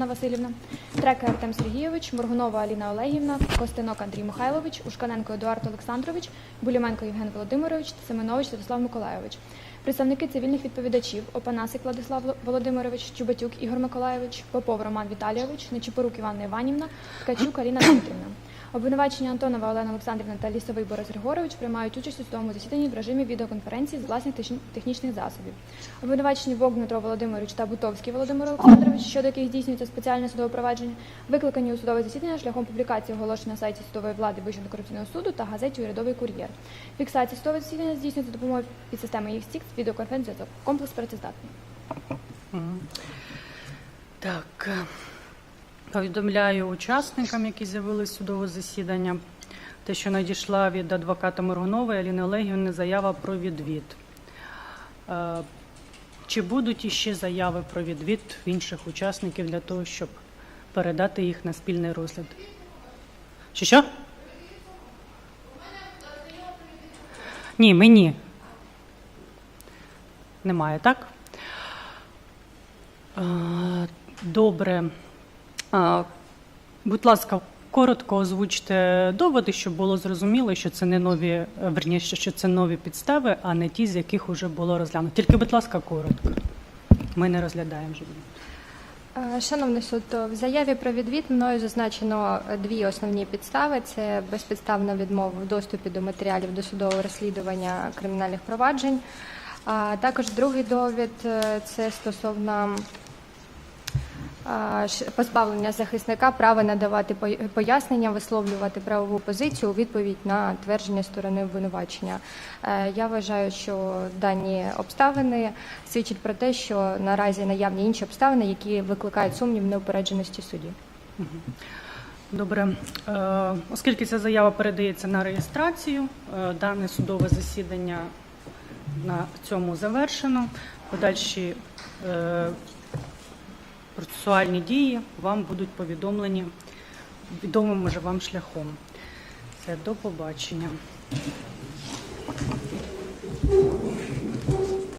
Анна Васильівна, Трека Артем Сергійович, Моргунова Аліна Олегівна, Костенок Андрій Михайлович, Ушканенко Едуард Олександрович, Буліменко Євген Володимирович, Семенович Святослав Миколайович. Представники цивільних відповідачів Опанасик Владислав Володимирович, Чубатюк Ігор Миколайович, Попов Роман Віталійович, Нечіпорук Іванна Іванівна, Ткачук Аліна Дмитрівна. Обвинувачення Антонова Олена Олександрівна та Лісовий Борис Григорович приймають участь у судовому засіданні в режимі відеоконференції з власних технічних засобів. Обвинувачені Вог Дмитро Володимирович та Бутовський Володимир Олександрович, щодо яких здійснюється спеціальне судове провадження, викликані у судове засідання шляхом публікації оголошень на сайті судової влади Вищого антикорупційного суду та газеті Урядовий кур'єр. Фіксація судового засідання здійснюється за допомогою підсистеми їх з відеоконференції комплекс працездатний. Так, е, повідомляю учасникам, які з'явились в судове засідання, те, що надійшла від адвоката Моргунової Аліни Олегівни заява про відвід. Е, Чи будуть іще заяви про відвід інших учасників для того, щоб передати їх на спільний розгляд? Що що? Ні, мені. Немає, так? Е, Добре. Будь ласка, коротко озвучте доводи, щоб було зрозуміло, що це не нові, е, верніше, що це нові підстави, а не ті, з яких вже було розглянуто. Тільки, будь ласка, коротко. Ми не розглядаємо вже. Е, Шановний суд, в заяві про відвід мною зазначено е, дві основні підстави: це безпідставна відмова в доступі до матеріалів досудового розслідування кримінальних проваджень. А також другий довід це стосовно позбавлення захисника права надавати пояснення, висловлювати правову позицію у відповідь на твердження сторони обвинувачення. Е, Я вважаю, що дані обставини свідчать про те, що наразі наявні інші обставини, які викликають сумнів неупередженості судді. Добре, Е, оскільки ця заява передається на реєстрацію, е, дане судове засідання на цьому завершено. Подальші процесуальні дії вам будуть повідомлені відомим уже вам шляхом. Все, до побачення.